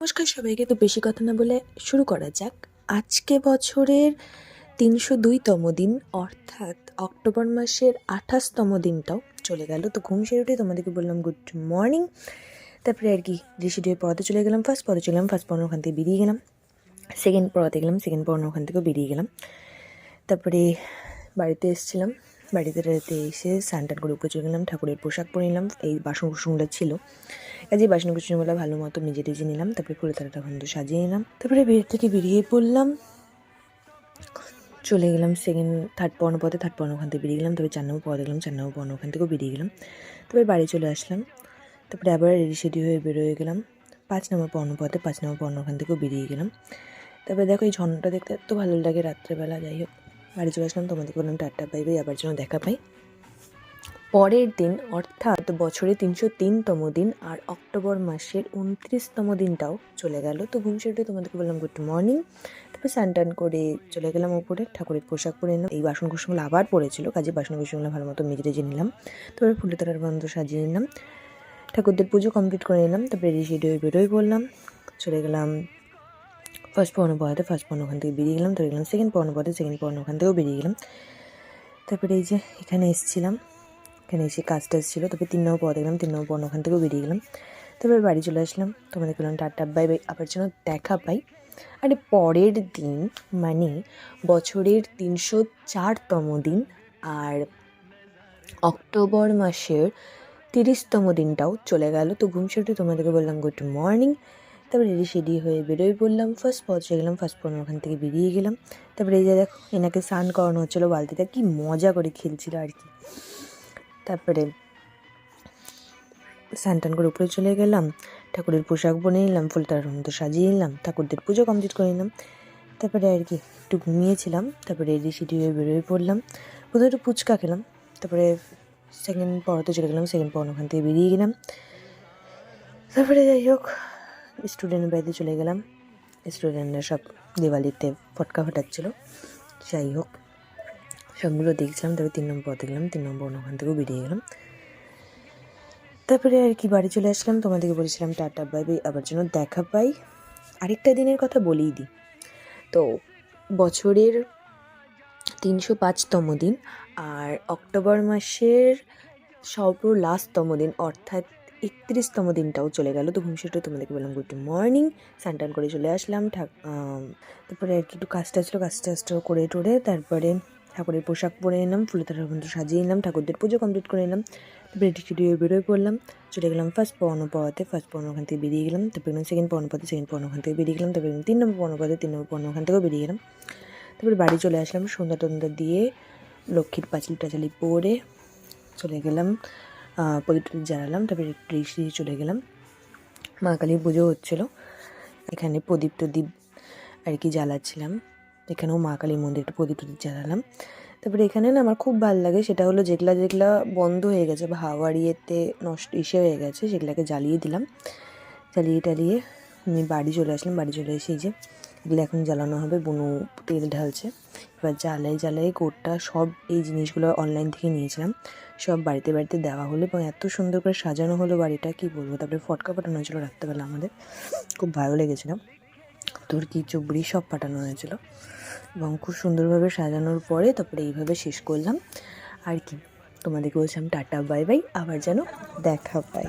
নমস্কার সবাইকে। তো বেশি কথা না বলে শুরু করা যাক। আজকে বছরের তিনশো দুইতম দিন, অর্থাৎ অক্টোবর মাসের আঠাশতম দিনটাও চলে গেল। তো ঘুম সেরে উঠে তোমাদেরকে বললাম, গুড মর্নিং। তারপরে আর কি, ঋষি দিয়ে পড়াতে চলে গেলাম। ফার্স্ট পড়াতে চলে গেলাম, ফার্স্ট পড়ানো ওখান থেকে বেরিয়ে গেলাম। সেকেন্ড পড়াতে গেলাম, সেকেন্ড পড়ানো ওখান থেকেও বেরিয়ে গেলাম। তারপরে বাড়িতে এসেছিলাম। বাড়িতে এসে স্নান করে উপরে চলে গেলাম, ঠাকুরের পোশাক পরে নিলাম এই বাসন কুসনগুলো ছিল। কাজে বাসন কুসনগুলো ভালো মতো মেজে টেজে নিলাম, তারপরে ফুলের তারাটা ঘন্ট সাজিয়ে নিলাম। তারপরে বের থেকে বেরিয়ে পড়লাম। চলে গেলাম সেকেন্ড থার্ড পর্ণ পথে থার্ড পর্ণ ওখান থেকে বেরিয়ে গেলাম, তারপরে চার নম্বর পথ গেলাম চার নম্বর পর্ণ ওখান থেকেও বেরিয়ে গেলাম। তারপরে বাড়ি চলে আসলাম। তারপরে আবার রেডি সেডি হয়ে বেরোয় গেলাম। পাঁচ নম্বর পর্ণ পথে পাঁচ নম্বর পর্ণ ওখান থেকেও বেরিয়ে গেলাম। তারপরে দেখো এই ঝর্ণাটা দেখতে এত ভালো লাগে রাত্রেবেলা, যাই হোক। বাড়ি চলে আসলাম, তোমাদের বললাম টাটা পাই পাই আবার যেন দেখা পাই। পরের দিন, অর্থাৎ বছরে তিনশো তিনতম দিন আর অক্টোবর মাসের উনত্রিশতম দিনটাও চলে গেল। তো ঘুম সেরে তোমাদেরকে বললাম গুড মর্নিং তারপর টান করে চলে গেলাম ওপরে, ঠাকুরের পোশাক পরে এই বাসন কুসনগুলো আবার পড়েছিল কাজে বাসন কুসনগুলো ভালো মতো মেজে টেজে নিলাম। তারপরে ফুলের বন্ধ সাজিয়ে নিলাম। ঠাকুরদের পুজো কমপ্লিট করে নিলাম। তারপরে রেডি শেডি বেরোই পড়লাম। চলে গেলাম ফার্স্ট পড়ানো পড়াতে ফার্স্ট পড়ানো ওখান থেকে বেরিয়ে গেলাম, তারপরে গেলাম সেকেন্ড পড়ানো পড়াতে সেকেন্ড পড়ানো ওখান থেকেও বেরিয়ে গেলাম। তারপরে এই যে এখানে এসেছিলাম। এখানে এসে কাজ টাজ ছিল তবে তিন নম্বর পড়াতে গেলাম, তিন নম্বর পড়ানো ওখান থেকেও বেরিয়ে গেলাম। তারপরে বাড়ি চলে আসলাম, তোমাদের বললাম টাটা বাই বাই আবার যেন দেখা পাই। আর পরের দিন মানে বছরের তিনশো চারতম দিন আর অক্টোবর মাসের তিরিশতম দিনটাও চলে গেল। তো ঘুম সেটে তোমাদেরকে বললাম গুড মর্নিং তারপরে রেডি সেডি হয়ে বেরোই পড়লাম। ফার্স্ট পৌঁছে গেলাম ফার্স্ট পড়ানো ওখান থেকে বেরিয়ে গেলাম। তারপরে এই যে দেখো, এনাকে স্নান করানো হচ্ছিল, বালতিটা কি মজা করে খেলছিল আর কি। তারপরে স্নান করে উপরে চলে গেলাম, ঠাকুরের পোশাক বনে নিলাম ফুল তার মতো সাজিয়ে নিলাম ঠাকুরদের পুজো কমপ্লিট করে নিলাম তারপরে আর কি একটু ঘুমিয়েছিলাম, তারপরে রেডি হয়ে বেরোয় পড়লাম, প্রথমে একটু ফুচকা খেলাম, তারপরে সেকেন্ড পড়াতে চলে গেলাম সেকেন্ড পড়ানো ওখান থেকে বেরিয়ে গেলাম। তারপরে যাই হোক স্টুডেন্ট বাড়িতে চলে গেলাম স্টুডেন্টরা সব দিওয়ালিতে ফটকা ফাটাচ্ছিলো, যাই হোক। সবগুলো দেখছিলাম, তারপরে তিন নম্বর পথে গেলাম, তিন নম্বর ওখান থেকেও বেরিয়ে গেলাম। তারপরে আর কি বাড়ি চলে আসলাম, তোমাদেরকে বলেছিলাম টাটা, বাই বাই, আবার যেন দেখা পাই। আরেকটা দিনের কথা বলেই দিই। তো বছরের তিনশো পাঁচতম দিন আর অক্টোবর মাসের সর্ব লাস্টতম দিন, অর্থাৎ একত্রিশতম দিনটাও চলে গেল। তো ঘুম তোমাদেরকে বললাম গুড মর্নিং স্নান করে চলে আসলাম তারপরে আর কি একটু কাজটা ছিল কাজ টাজটাও করে টোরে তারপরে ঠাকুরের পোশাক পরে নিলাম ফুলে তার বন্ধু সাজিয়ে নিলাম ঠাকুরদের পুজো কমপ্লিট করে নিলাম তারপরে টেডি বেরোয় পড়লাম, চলে গেলাম ফার্স্ট পড়ানো পড়াতে ফার্স্ট পড়ানো ওখান থেকে বেরিয়ে গেলাম, তারপরে গেলাম সেকেন্ড পড়ানো পড়াতে সেকেন্ড পড়ানো ওখান থেকে বেরিয়ে গেলাম, তারপরে তিন নম্বর পড়ানো পড়াতে তিন নম্বর পড়ানো ওখান থেকেও বেরিয়ে গেলাম। তারপরে বাড়ি চলে আসলাম, সন্ধ্যা টন্ধা দিয়ে লক্ষ্মীর পাঁচিল টাচালি পরে চলে গেলাম প্রদীপ জ্বালালাম তারপরে একটু রেসি চলে গেলাম। মা কালীর পুজো হচ্ছিল, এখানে প্রদীপ টদীপ আর কি জ্বালাচ্ছিলাম। এখানেও মা কালীর মন্দির একটু প্রদীপ জ্বালালাম তারপরে এখানে না আমার খুব ভালো লাগে, সেটা হলো যেগুলা যেগুলা বন্ধ হয়ে গেছে বা হাওয়ার ইয়েতে নষ্ট ইসে হয়ে গেছে সেগুলাকে জ্বালিয়ে দিলাম। জ্বালিয়ে টালিয়ে আমি বাড়ি চলে আসলাম, বাড়ি চলে এসে যে এগুলো এখন জ্বালানো হবে, বনু তেল ঢালছে। এবার জ্বালাই জ্বালাই কোটটা সব এই জিনিসগুলো অনলাইন থেকে নিয়েছিলাম। সব বাড়িতে বাড়িতে দেওয়া হলো এবং এত সুন্দর করে সাজানো হলো বাড়িটা, কি বলব? তারপরে ফটকা পাঠানো হয়েছিলো রাত্রেবেলা আমাদের। খুব ভালো লেগেছিলো। তুর্কি চুবড়ি সব পাঠানো হয়েছিল। এবং খুব সুন্দরভাবে সাজানোর পরে তারপরে এইভাবে শেষ করলাম। আর কি, তোমাদেরকে বলছিলাম টাটা, বাই বাই, আবার যেন দেখা পাই